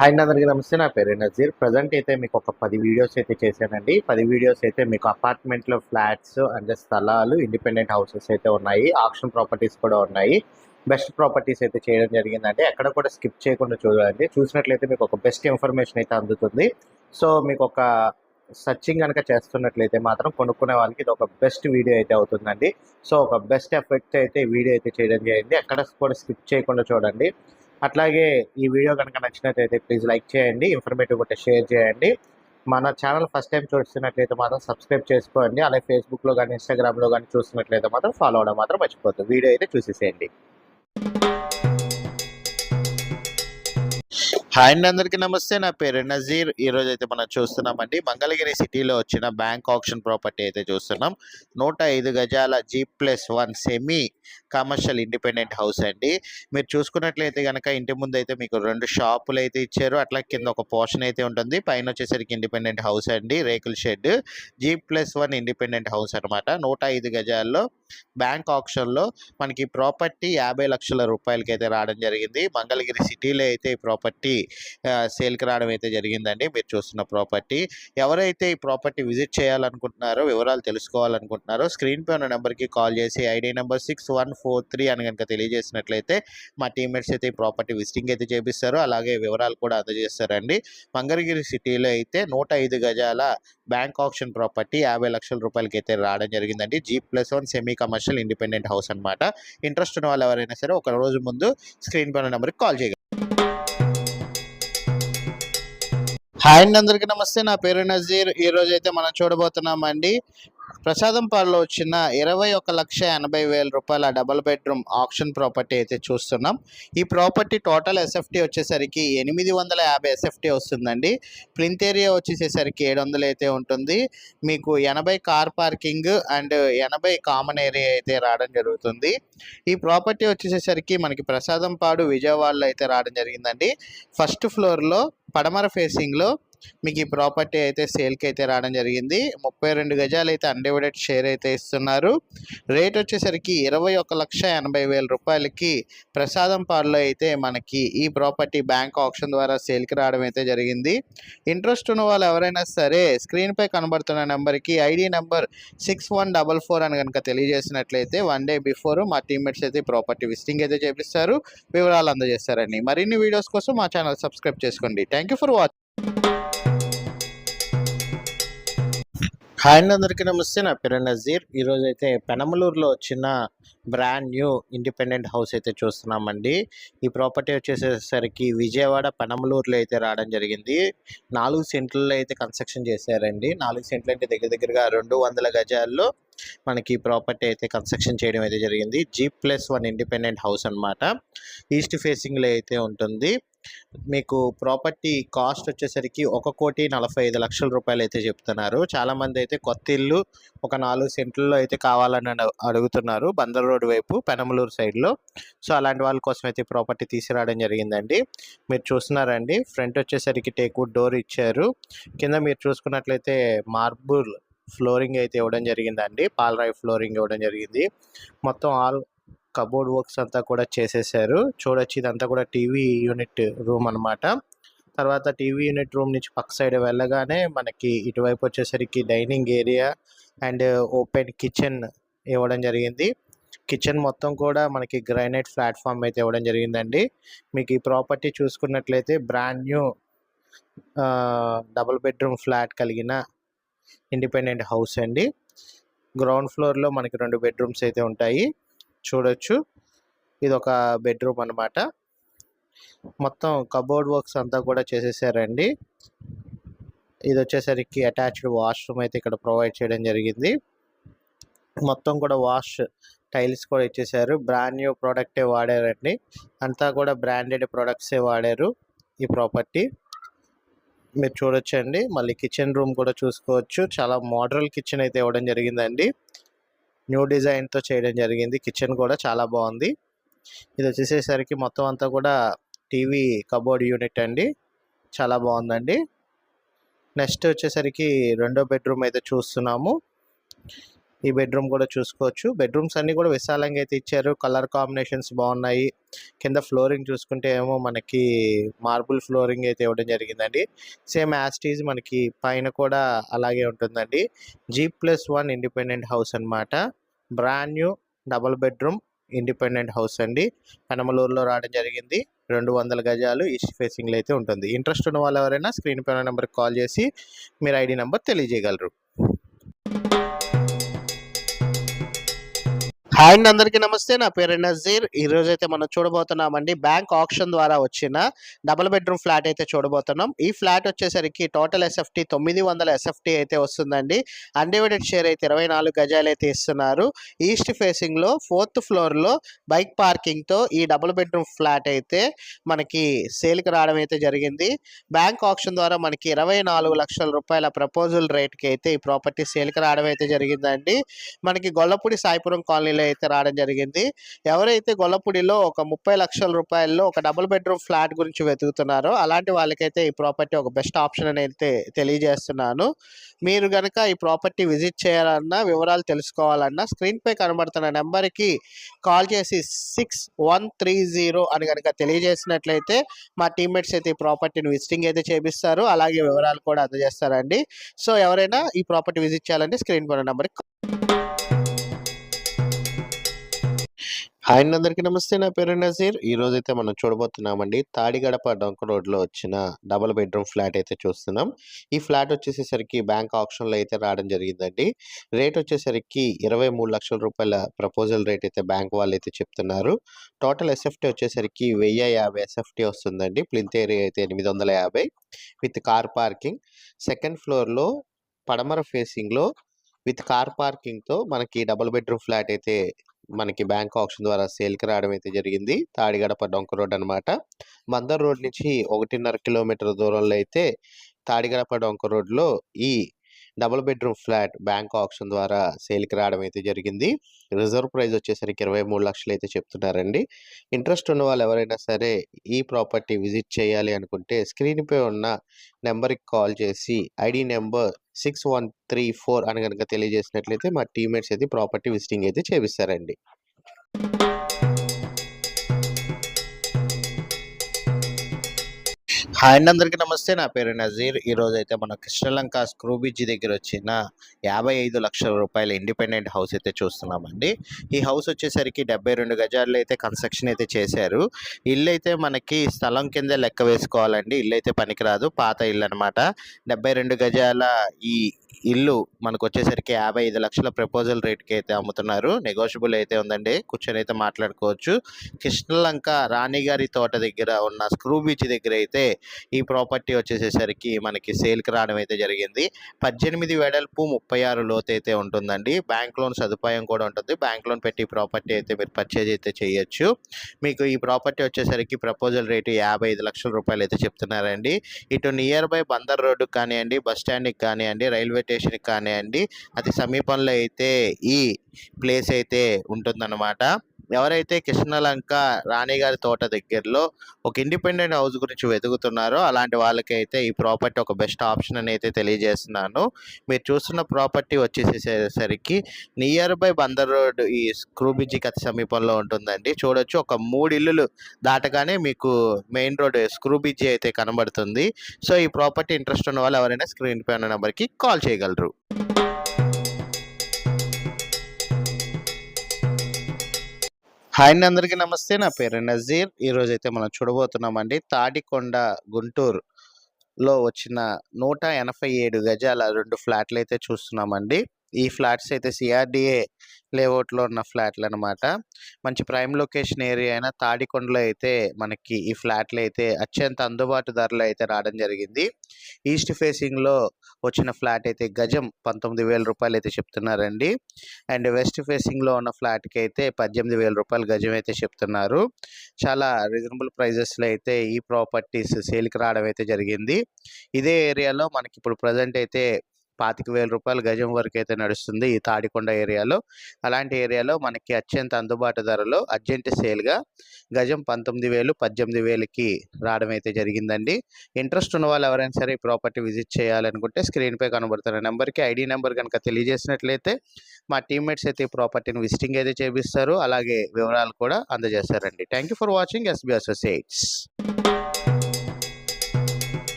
Hi అందరికీ నమస్తే. నా పేరు నజీర్. ప్రజెంట్ అయితే మీకు ఒక పది వీడియోస్ అయితే చేశానండి. పది వీడియోస్ అయితే మీకు అపార్ట్మెంట్లో ఫ్లాట్స్ అంటే స్థలాలు ఇండిపెండెంట్ హౌసెస్ అయితే ఉన్నాయి. ఆప్షన్ ప్రాపర్టీస్ కూడా ఉన్నాయి. బెస్ట్ ప్రాపర్టీస్ అయితే చేయడం జరిగిందండి. ఎక్కడ కూడా స్కిప్ చేయకుండా చూడండి. చూసినట్లయితే మీకు ఒక బెస్ట్ ఇన్ఫర్మేషన్ అయితే అందుతుంది. సో మీకు ఒక సర్చింగ్ కనుక చేస్తున్నట్లయితే మాత్రం కొనుక్కునే వాళ్ళకి ఇది ఒక బెస్ట్ వీడియో అయితే అవుతుందండి. సో ఒక బెస్ట్ ఎఫెక్ట్ అయితే వీడియో అయితే చేయడం జరిగింది. ఎక్కడ కూడా స్కిప్ చేయకుండా చూడండి. అట్లాగే ఈ వీడియో కనుక నచ్చినట్లయితే ప్లీజ్ లైక్ చేయండి ఇన్ఫర్మేటివ్ ఒకటి షేర్ చేయండి. మన ఛానల్ ఫస్ట్ టైం చూస్తున్నట్లయితే మాత్రం సబ్స్క్రైబ్ చేసుకోండి. అలాగే ఫేస్బుక్లో కానీ ఇన్స్టాగ్రామ్లో కానీ చూస్తున్నట్లయితే మాత్రం ఫాలో అవడం మాత్రం మర్చిపోద్దు వీడియో అయితే చూసేసేయండి. హాయ్ అండి అందరికీ నమస్తే. నా పేరు నజీర్. ఈరోజు అయితే మనం చూస్తున్నామండి. మంగళగిరి సిటీలో వచ్చిన బ్యాంక్ ఆప్షన్ ప్రాపర్టీ అయితే చూస్తున్నాం. నూట ఐదు గజాల G plus one semi commercial independent house అండి. మీరు చూసుకున్నట్లయితే కనుక ఇంటి ముందు అయితే మీకు రెండు షాపులు అయితే ఇచ్చారు. అట్లా కింద ఒక పోర్షన్ అయితే ఉంటుంది. పైన వచ్చేసరికి ఇండిపెండెంట్ హౌస్ అండి. రేకుల shed. G plus one independent house అనమాట నూట ఐదు గజాల్లో బ్యాంక్ ఆప్షన్లో మనకి ప్రాపర్టీ యాభై లక్షల రూపాయలకి అయితే రావడం జరిగింది. మంగళగిరి సిటీలో అయితే ఈ ప్రాపర్టీ సేల్కి రావడం అయితే జరిగిందండి. మీరు చూస్తున్న ప్రాపర్టీ. ఎవరైతే ఈ ప్రాపర్టీ విజిట్ చేయాలనుకుంటున్నారో వివరాలు తెలుసుకోవాలనుకుంటున్నారో స్క్రీన్ పై ఉన్న నెంబర్కి కాల్ చేసి ID number six one four three అని కనుక తెలియజేసినట్లయితే మా టీమ్మేట్స్ అయితే ఈ ప్రాపర్టీ విజిటింగ్ అయితే చేపిస్తారు. అలాగే వివరాలు కూడా అందజేస్తారండి. మంగళగిరి సిటీలో అయితే నూట ఐదు గజాల బ్యాంక్ ఆప్షన్ ప్రాపర్టీ యాభై లక్షల రూపాయలకి అయితే రావడం జరిగిందండి. G plus one semi commercial independent house అనమాట ఇంట్రెస్ట్ ఉన్న వాళ్ళు ఎవరైనా సరే ఒక రోజు ముందు స్క్రీన్ పైన నెంబర్కి కాల్ చేయగలరు హాయ్ అండి అందరికీ నమస్తే. నా పేరు నజీర్. ఈరోజు అయితే మనం చూడబోతున్నామండి ప్రసాదం పాలలో వచ్చిన ఇరవై ఒక లక్ష ఎనభై వేల రూపాయల డబుల్ బెడ్రూమ్ ఆప్షన్ ప్రాపర్టీ అయితే చూస్తున్నాం. ఈ ప్రాపర్టీ టోటల్ ఎస్ఎఫ్టీ వచ్చేసరికి ఎనిమిది వందల యాభై ఎస్ఎఫ్టీ వస్తుందండి. ప్లింత్ ఏరియా వచ్చేసేసరికి ఏడు వందలు అయితే ఉంటుంది. మీకు ఎనభై కార్ పార్కింగ్ అండ్ ఎనభై కామన్ ఏరియా అయితే రావడం జరుగుతుంది. ఈ ప్రాపర్టీ వచ్చేసేసరికి మనకి ప్రసాదం పాడు విజయవాడలో అయితే రావడం జరిగిందండి. ఫస్ట్ ఫ్లోర్లో పడమర ఫేసింగ్లో మీకు ఈ ప్రాపర్టీ అయితే సేల్కి అయితే రావడం జరిగింది. ముప్పై రెండు గజాలు అయితే అన్డివైడెడ్ షేర్ అయితే ఇస్తున్నారు. రేట్ వచ్చేసరికి ఇరవై ఒక లక్ష ఎనభై వేల రూపాయలకి ప్రసాదం పాడులో అయితే మనకి ఈ ప్రాపర్టీ బ్యాంక్ ఆప్షన్ ద్వారా సేల్కి రావడం అయితే జరిగింది. ఇంట్రెస్ట్ ఉన్న వాళ్ళు ఎవరైనా సరే స్క్రీన్పై కనబడుతున్న నెంబర్కి ID number six one double four అని కనుక తెలియజేసినట్లయితే వన్ డే బిఫోర్ మా టీమ్మేట్స్ అయితే ప్రాపర్టీ విజిటింగ్ అయితే చేపిస్తారు. వివరాలు అందజేస్తారండి. మరిన్ని వీడియోస్ కోసం మా ఛానల్ సబ్స్క్రైబ్ చేసుకోండి. Thank you for watching hi అండి అందరికీ నమస్తే. నా పేరు నజీర్. ఈరోజు అయితే పెనమలూరులో వచ్చిన బ్రాండ్ న్యూ ఇండిపెండెంట్ హౌస్ అయితే చూస్తున్నామండి. ఈ ప్రాపర్టీ వచ్చేసేసరికి విజయవాడ పెనమలూరులో అయితే రావడం జరిగింది. నాలుగు సెంట్లలో అయితే కన్స్ట్రక్షన్ చేశారండి. నాలుగు సెంట్లు అంటే దగ్గర దగ్గరగా రెండు వందల గజాల్లో మనకి ప్రాపర్టీ అయితే కన్స్ట్రక్షన్ చేయడం అయితే జరిగింది. G plus one independent house అన్నమాట. ఈస్ట్ ఫేసింగ్లో అయితే ఉంటుంది. మీకు ప్రాపర్టీ కాస్ట్ వచ్చేసరికి ఒక కోటి నలభై ఐదు లక్షల రూపాయలు అయితే చెప్తున్నారు. చాలామంది అయితే కొత్త ఇల్లు ఒక నాలుగు సెంట్లలో అయితే కావాలని అడుగుతున్నారు బందర్ రోడ్ వైపు పెనమలూరు సైడ్లో సో అలాంటి వాళ్ళ కోసం అయితే ప్రాపర్టీ తీసుకురావడం జరిగిందండి. మీరు చూస్తున్నారండి. ఫ్రంట్ వచ్చేసరికి టేక్వుడ్ డోర్ ఇచ్చారు. కింద మీరు చూసుకున్నట్లయితే మార్బుల్ ఫ్లోరింగ్ అయితే ఇవ్వడం జరిగిందండి. పాలరాయి ఫ్లోరింగ్ ఇవ్వడం జరిగింది. మొత్తం ఆల్ కబోర్డ్ వర్క్స్ అంతా కూడా చేసేసారు. చూడొచ్చు ఇదంతా కూడా టీవీ యూనిట్ రూమ్ అన్నమాట. తర్వాత టీవీ యూనిట్ రూమ్ నుంచి పక్క సైడ్ వెళ్ళగానే మనకి ఇటువైపు వచ్చేసరికి dining area and open kitchen ఇవ్వడం జరిగింది. కిచెన్ మొత్తం కూడా మనకి గ్రైనైట్ ప్లాట్ఫామ్ అయితే ఇవ్వడం జరిగిందండి. మీకు ఈ ప్రాపర్టీ చూసుకున్నట్లయితే brand new double bedroom flat కలిగిన ఇండిపెండెంట్ హౌస్ అండి. గ్రౌండ్ ఫ్లోర్లో మనకి రెండు బెడ్రూమ్స్ అయితే ఉంటాయి. చూడొచ్చు. ఇది ఒక బెడ్రూమ్ అన్నమాట. మొత్తం కబోర్డ్ వర్క్స్ అంతా కూడా చేసేసారండి. ఇది వచ్చేసరికి అటాచ్డ్ వాష్రూమ్ అయితే ఇక్కడ ప్రొవైడ్ చేయడం జరిగింది. మొత్తం కూడా వాష్ టైల్స్ కూడా ఇచ్చేసారు. బ్రాండ్ న్యూ ప్రోడక్టే వాడారండి. అంతా కూడా బ్రాండెడ్ ప్రోడక్ట్సే వాడారు ఈ ప్రాపర్టీ. మీరు చూడొచ్చండి మళ్ళీ కిచెన్ రూమ్ కూడా చూసుకోవచ్చు. చాలా మోడరల్ కిచెన్ అయితే ఇవ్వడం జరిగిందండి. న్యూ డిజైన్తో చేయడం జరిగింది. కిచెన్ కూడా చాలా బాగుంది. ఇది వచ్చేసేసరికి మొత్తం అంతా కూడా టీవీ కబోర్డ్ యూనిట్ అండి. చాలా బాగుందండి. నెక్స్ట్ వచ్చేసరికి రెండో బెడ్రూమ్ అయితే చూస్తున్నాము. ఈ బెడ్రూమ్ కూడా చూసుకోవచ్చు. బెడ్రూమ్స్ అన్నీ కూడా విశాలంగా అయితే ఇచ్చారు. కలర్ కాంబినేషన్స్ బాగున్నాయి. కింద ఫ్లోరింగ్ చూసుకుంటే ఏమో మనకి మార్బుల్ ఫ్లోరింగ్ అయితే ఇవ్వడం జరిగిందండి. సేమ్ యాస్టీజ్ మనకి పైన కూడా అలాగే ఉంటుందండి. G plus one independent house అన్నమాట. Brand new double bedroom independent house అండి. పెనమలూరులో రావడం జరిగింది. రెండు వందల గజాలు ఈస్ట్ ఫేసింగ్లో అయితే ఉంటుంది. ఇంట్రెస్ట్ ఉన్న వాళ్ళు ఎవరైనా స్క్రీన్ పైన నెంబర్కి కాల్ చేసి మీరు ఐడి నెంబర్ తెలియజేయగలరు. హాయ్ అండి అందరికీ నమస్తే. నా పేరు నజీర్. ఈ రోజు అయితే మనం చూడబోతున్నామండి బ్యాంక్ ఆప్షన్ ద్వారా వచ్చిన డబుల్ బెడ్రూమ్ ఫ్లాట్ అయితే చూడబోతున్నాం. ఈ ఫ్లాట్ వచ్చేసరికి టోటల్ ఎస్ఎఫ్టీ తొమ్మిది వందల ఎస్ఎఫ్టీ అయితే వస్తుందండి. అన్డివైడెడ్ షేర్ అయితే ఇరవై నాలుగు గజాలు అయితే ఇస్తున్నారు. ఈస్ట్ ఫేసింగ్లో ఫోర్త్ ఫ్లోర్లో బైక్ పార్కింగ్తో ఈ డబుల్ బెడ్రూమ్ ఫ్లాట్ అయితే మనకి సేల్కి రావడం అయితే జరిగింది. బ్యాంక్ ఆప్షన్ ద్వారా మనకి ఇరవై నాలుగు లక్షల రూపాయల ప్రపోజల్ రేట్కి అయితే ఈ ప్రాపర్టీ సేల్కి రావడం అయితే జరిగిందండి. మనకి గొల్లపూడి సాయిపురం కాలనీలో అయితే రావడం జరిగింది. ఎవరైతే గొల్లపూడిలో ఒక ముప్పై లక్షల రూపాయల్లో ఒక డబుల్ బెడ్రూమ్ ఫ్లాట్ గురించి వెతుకుతున్నారో అలాంటి వాళ్ళకైతే ఈ ప్రాపర్టీ ఒక బెస్ట్ ఆప్షన్ అని అయితే తెలియజేస్తున్నాను. మీరు కనుక ఈ ప్రాపర్టీ విజిట్ చేయాలన్నా వివరాలు తెలుసుకోవాలన్నా స్క్రీన్పై కనబడుతున్న నెంబర్కి కాల్ చేసి సిక్స్ వన్ త్రీ జీరో అని కనుక తెలియజేసినట్లయితే మా టీమ్మేట్స్ అయితే ఈ ప్రాపర్టీని విజిటింగ్ అయితే చేపిస్తారు. అలాగే వివరాలు కూడా అందజేస్తారండి. సో ఎవరైనా ఈ ప్రాపర్టీ విజిట్ చేయాలంటే స్క్రీన్ పైన నెంబర్కి హాయ్ అండి అందరికీ నమస్తే. నా పేరు నజీర్. ఈ రోజు అయితే మనం చూడబోతున్నామండి తాడిగడప డొంక రోడ్లో వచ్చిన డబుల్ బెడ్రూమ్ ఫ్లాట్ అయితే చూస్తున్నాం. ఈ ఫ్లాట్ వచ్చేసేసరికి బ్యాంక్ ఆప్షన్లో అయితే రావడం జరిగిందండి. రేట్ వచ్చేసరికి ఇరవై మూడు లక్షల రూపాయల ప్రపోజల్ రేట్ అయితే బ్యాంక్ వాళ్ళు అయితే చెప్తున్నారు. టోటల్ ఎస్ఎఫ్టీ వచ్చేసరికి వెయ్యి యాభై ఎస్ఎఫ్టీ వస్తుందండి. ప్లింత్ ఏరియా అయితే ఎనిమిది వందల యాభై విత్ కార్ పార్కింగ్. సెకండ్ ఫ్లోర్లో పడమర ఫేసింగ్లో విత్ కార్ పార్కింగ్తో మనకి డబుల్ బెడ్రూమ్ ఫ్లాట్ అయితే మనకి బ్యాంక్ ఆప్షన్ ద్వారా సేల్కి రావడం అయితే జరిగింది. తాడిగడప డొంక రోడ్ అనమాట మందర్ రోడ్ నుంచి ఒకటిన్నర కిలోమీటర్ దూరంలో అయితే తాడిగడప డొంక రోడ్లో ఈ double bedroom flat bank option ద్వారా సేల్కి రావడం అయితే జరిగింది. రిజర్వ్ ప్రైస్ వచ్చేసరికి ఇరవై మూడు లక్షలు అయితే చెప్తున్నారండి. ఇంట్రెస్ట్ ఉన్న వాళ్ళు ఎవరైనా సరే ఈ ప్రాపర్టీ విజిట్ చేయాలి అనుకుంటే స్క్రీన్పై ఉన్న నెంబర్కి కాల్ చేసి ID number six one three four అని కనుక తెలియజేసినట్లయితే మా టీమేట్స్ అయితే ప్రాపర్టీ విజిటింగ్ అయితే చేపిస్తారండి. హాయ్ అండి అందరికీ నమస్తే. నా పేరు నజీర్. ఈరోజు అయితే మన కృష్ణలంక స్క్రూ బ్రిడ్జ్ దగ్గర వచ్చిన యాభై ఐదు లక్షల రూపాయల ఇండిపెండెంట్ హౌస్ అయితే చూస్తున్నామండి. ఈ హౌస్ వచ్చేసరికి డెబ్బై రెండు గజాల్లో అయితే కన్స్ట్రక్షన్ అయితే చేశారు. ఇల్లు అయితే మనకి స్థలం కింద లెక్క వేసుకోవాలండి. ఇల్లు అయితే పనికిరాదు. పాత ఇల్లు అనమాట డెబ్బై రెండు గజాల ఈ ఇల్లు మనకు వచ్చేసరికి యాభై ఐదు లక్షల ప్రపోజల్ రేట్కి అయితే అమ్ముతున్నారు. నెగోషియబుల్ అయితే ఉందండి. కూర్చొని అయితే మాట్లాడుకోవచ్చు. కృష్ణలంక రాణిగారి తోట దగ్గర ఉన్న స్క్రూ బీచ్ దగ్గర అయితే ఈ ప్రాపర్టీ వచ్చేసేసరికి మనకి సేల్కి రావడం అయితే జరిగింది. పద్దెనిమిది వెడల్పు ముప్పై ఆరు లోతు అయితే ఉంటుందండి. బ్యాంక్ లోన్ సదుపాయం కూడా ఉంటుంది. బ్యాంక్ లోన్ పెట్టి ప్రాపర్టీ అయితే మీరు పర్చేజ్ అయితే చేయొచ్చు. మీకు ఈ ప్రాపర్టీ వచ్చేసరికి ప్రపోజల్ రేటు యాభై ఐదు లక్షల రూపాయలు అయితే చెప్తున్నారండి. ఇటు నియర్ బై బందర్ రోడ్డుకి కానివ్వండి బస్ స్టాండ్కి కానివ్వండి రైల్వే స్టేషన్కి కానివ్వండి అతి సమీపంలో అయితే ఈ ప్లేస్ అయితే ఉంటుందన్నమాట. ఎవరైతే కృష్ణలంక రాణిగారి తోట దగ్గరలో ఒక ఇండిపెండెంట్ హౌస్ గురించి వెతుకుతున్నారో అలాంటి వాళ్ళకైతే ఈ ప్రాపర్టీ ఒక బెస్ట్ ఆప్షన్ అని అయితే తెలియజేస్తున్నాను. మీరు చూస్తున్న ప్రాపర్టీ వచ్చేసేసరికి నియర్ బై బందర్ రోడ్ ఈ స్క్రూ బ్రిడ్జికి అతి సమీపంలో ఉంటుందండి. చూడొచ్చు ఒక మూడు ఇల్లులు దాటగానే మీకు మెయిన్ రోడ్ స్క్రూబిజీ అయితే కనబడుతుంది. సో ఈ ప్రాపర్టీ ఇంట్రెస్ట్ ఉన్న వాళ్ళు ఎవరైనా స్క్రీన్ పై ఉన్న నెంబర్కి కాల్ చేయగలరు. హాయ్ అండి అందరికీ నమస్తే. నా పేరు నజీర్. ఈరోజు అయితే మనం చూడబోతున్నామండి తాడికొండ గుంటూరులో వచ్చిన నూట ఎనభై ఏడు గజాల రెండు ఫ్లాట్లు అయితే చూస్తున్నామండి. ఈ ఫ్లాట్స్ అయితే సిఆర్డిఏ లేఅవుట్లో ఉన్న ఫ్లాట్లు అనమాట మంచి ప్రైమ్ లొకేషన్ ఏరియా అయిన తాడికొండలో అయితే మనకి ఈ ఫ్లాట్లు అయితే అత్యంత అందుబాటు ధరలో అయితే రావడం జరిగింది. ఈస్ట్ ఫేసింగ్లో వచ్చిన ఫ్లాట్ అయితే గజం పంతొమ్మిది వేల రూపాయలు అయితే చెప్తున్నారండి. అండ్ వెస్ట్ ఫేసింగ్లో ఉన్న ఫ్లాట్కి అయితే పద్దెనిమిది వేల రూపాయలు గజం అయితే చెప్తున్నారు. చాలా రీజనబుల్ ప్రైజెస్లో అయితే ఈ ప్రాపర్టీస్ సేల్కి రావడం అయితే జరిగింది. ఇదే ఏరియాలో మనకి ఇప్పుడు ప్రజెంట్ అయితే పాతిక వేల రూపాయల గజం వరకు అయితే నడుస్తుంది ఈ తాడికొండ ఏరియాలో. అలాంటి ఏరియాలో మనకి అత్యంత అందుబాటు ధరలో అర్జెంట్ సేల్గా గజం పంతొమ్మిది వేలు పద్దెనిమిది వేలకి రావడం అయితే జరిగిందండి. ఇంట్రెస్ట్ ఉన్న వాళ్ళు ఎవరైనా సరే ఈ ప్రాపర్టీ విజిట్ చేయాలనుకుంటే స్క్రీన్పై కనబడుతున్న నెంబర్కి ఐడి నెంబర్ కనుక తెలియజేసినట్లయితే మా టీమ్మేట్స్ అయితే ఈ ప్రాపర్టీని విజిటింగ్ అయితే చేపిస్తారు. అలాగే వివరాలు కూడా అందజేస్తారండి. Thank you for watching SB associates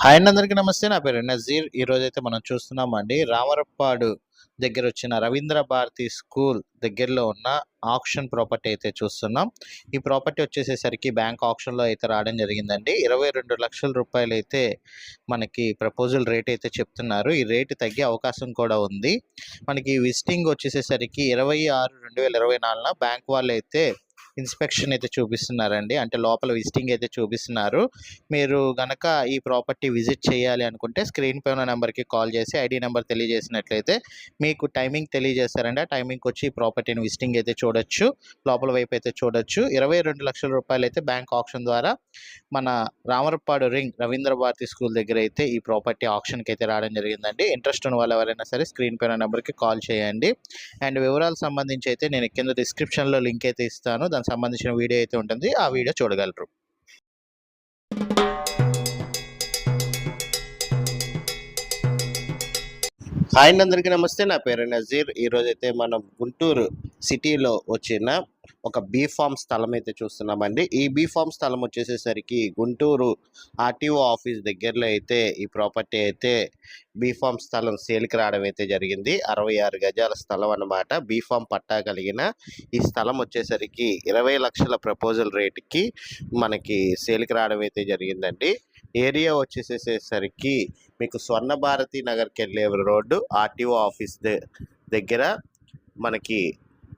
hi అండి అందరికీ నమస్తే. నా పేరు నజీర్. ఈరోజు అయితే మనం చూస్తున్నామండి. రామరప్పాడు దగ్గర వచ్చిన రవీంద్ర భారతి స్కూల్ దగ్గరలో ఉన్న ఆప్షన్ ప్రాపర్టీ అయితే చూస్తున్నాం. ఈ ప్రాపర్టీ వచ్చేసేసరికి బ్యాంక్ ఆప్షన్లో అయితే రావడం జరిగిందండి. ఇరవై రెండు లక్షల రూపాయలు అయితే మనకి ప్రపోజల్ రేట్ అయితే చెప్తున్నారు. ఈ రేటు తగ్గే అవకాశం కూడా ఉంది. మనకి విజిటింగ్ వచ్చేసేసరికి ఇరవై ఆరు రెండు వేల ఇరవై నాలుగున బ్యాంక్ వాళ్ళు అయితే ఇన్స్పెక్షన్ అయితే చూపిస్తున్నారండి. అంటే లోపల విజిటింగ్ అయితే చూపిస్తున్నారు. మీరు గనక ఈ ప్రాపర్టీ విజిట్ చేయాలి అనుకుంటే స్క్రీన్ పై ఉన్న నెంబర్కి కాల్ చేసి ఐడి నెంబర్ తెలియజేసినట్లయితే మీకు టైమింగ్ తెలియజేస్తారండి. ఆ టైమింగ్కి వచ్చి ఈ ప్రాపర్టీని విజిటింగ్ అయితే చూడొచ్చు. లోపల వైపు అయితే చూడొచ్చు. ఇరవై రెండు లక్షల రూపాయలు అయితే బ్యాంక్ ఆప్షన్ ద్వారా మన రామరపాడు రింగ్ రవీంద్ర భారతి స్కూల్ దగ్గర అయితే ఈ ప్రాపర్టీ ఆప్షన్కి అయితే రావడం జరిగిందండి. ఇంట్రెస్ట్ ఉన్న వాళ్ళు ఎవరైనా సరే స్క్రీన్ పైన నెంబర్కి కాల్ చేయండి. అండ్ వివరాలు సంబంధించి అయితే నేను కింద డిస్క్రిప్షన్లో లింక్ అయితే ఇస్తాను. దాని సంబంధించిన వీడియో అయితే ఉంటుంది. ఆ వీడియో చూడగలరు. హాయ్ అందరికీ నమస్తే. నా పేరు నజీర్. ఈరోజైతే అయితే మనం గుంటూరు సిటీలో వచ్చిన ఒక బీఫామ్ స్థలం అయితే చూస్తున్నామండి. ఈ బీఫామ్ స్థలం వచ్చేసేసరికి గుంటూరు ఆర్టీఓ ఆఫీస్ దగ్గరలో అయితే ఈ ప్రాపర్టీ అయితే బీఫామ్ స్థలం సేల్కి రావడం అయితే జరిగింది. అరవై ఆరు గజాల స్థలం అన్నమాట. బీఫామ్ పట్టా కలిగిన ఈ స్థలం వచ్చేసరికి ఇరవై లక్షల ప్రపోజల్ రేటుకి మనకి సేల్కి రావడం అయితే జరిగిందండి. ఏరియా వచ్చేసేసరికి మీకు స్వర్ణ భారతి నగర్కి వెళ్ళే రోడ్డు ఆర్టీఓ ఆఫీస్ దగ్గర మనకి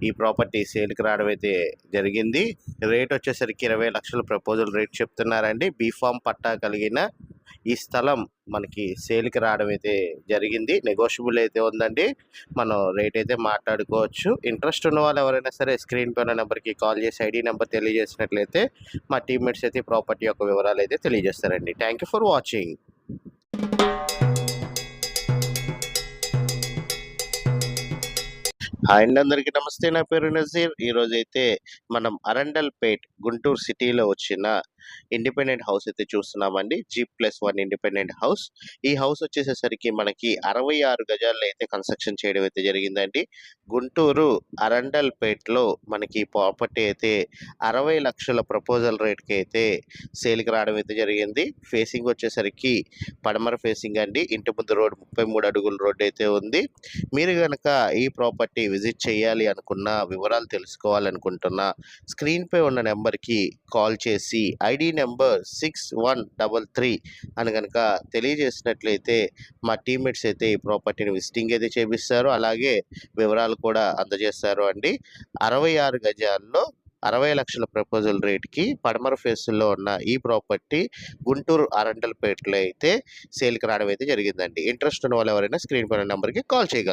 ఈ ప్రాపర్టీ సేల్కి రావడం అయితే జరిగింది. రేట్ వచ్చేసరికి ఇరవై లక్షల ప్రపోజల్ రేట్ చెప్తున్నారండి. బీఫామ్ పట్టా కలిగిన ఈ స్థలం మనకి సేల్కి రావడం అయితే జరిగింది. నెగోషియబుల్ అయితే ఉందండి. మనం రేట్ అయితే మాట్లాడుకోవచ్చు. ఇంట్రెస్ట్ ఉన్న వాళ్ళు ఎవరైనా సరే స్క్రీన్ పైన నెంబర్కి కాల్ చేసి ఐడి నెంబర్ తెలియజేసినట్లయితే మా టీమ్మేట్స్ అయితే ప్రాపర్టీ యొక్క వివరాలు అయితే తెలియజేస్తారండి. Thank you for watching. Hi అండి అందరికీ. నమస్తే. నా పేరు నజీర్. ఈరోజైతే అయితే మనం అరండల్ పేట్ గుంటూరు సిటీలో వచ్చిన ఇండిపెండెంట్ హౌస్ అయితే చూస్తున్నామండి. G plus one independent house. ఈ హౌస్ వచ్చేసేసరికి మనకి అరవై ఆరు గజాల్లో అయితే కన్స్ట్రక్షన్ చేయడం అయితే జరిగిందండి. గుంటూరు అరండల్పేట్లో మనకి ప్రాపర్టీ అయితే అరవై లక్షల ప్రపోజల్ రేట్కి అయితే సేల్కి రావడం అయితే జరిగింది. ఫేసింగ్ వచ్చేసరికి పడమర ఫేసింగ్ అండి. ఇంటి ముందు రోడ్ ముప్పై మూడు అడుగుల రోడ్ అయితే ఉంది. మీరు కనుక ఈ ప్రాపర్టీ విజిట్ చేయాలి అనుకున్న వివరాలు తెలుసుకోవాలనుకుంటున్నా స్క్రీన్పై ఉన్న నెంబర్కి కాల్ చేసి ID number six one double three అని కనుక తెలియజేసినట్లయితే మా టీమ్మేట్స్ అయితే ఈ ప్రాపర్టీని విజిటింగ్ అయితే చేపిస్తారు. అలాగే వివరాలు కూడా అందజేస్తారు అండి. అరవై ఆరు గజాల్లో అరవై లక్షల ప్రపోజల్ రేట్కి పడమర ఫేస్లో ఉన్న ఈ ప్రాపర్టీ గుంటూరు అరండల్పేటలో అయితే సేల్కి రావడం అయితే జరిగిందండి. ఇంట్రెస్ట్ ఉన్న వాళ్ళు ఎవరైనా స్క్రీన్ పైన నెంబర్కి కాల్ చేయగలరు.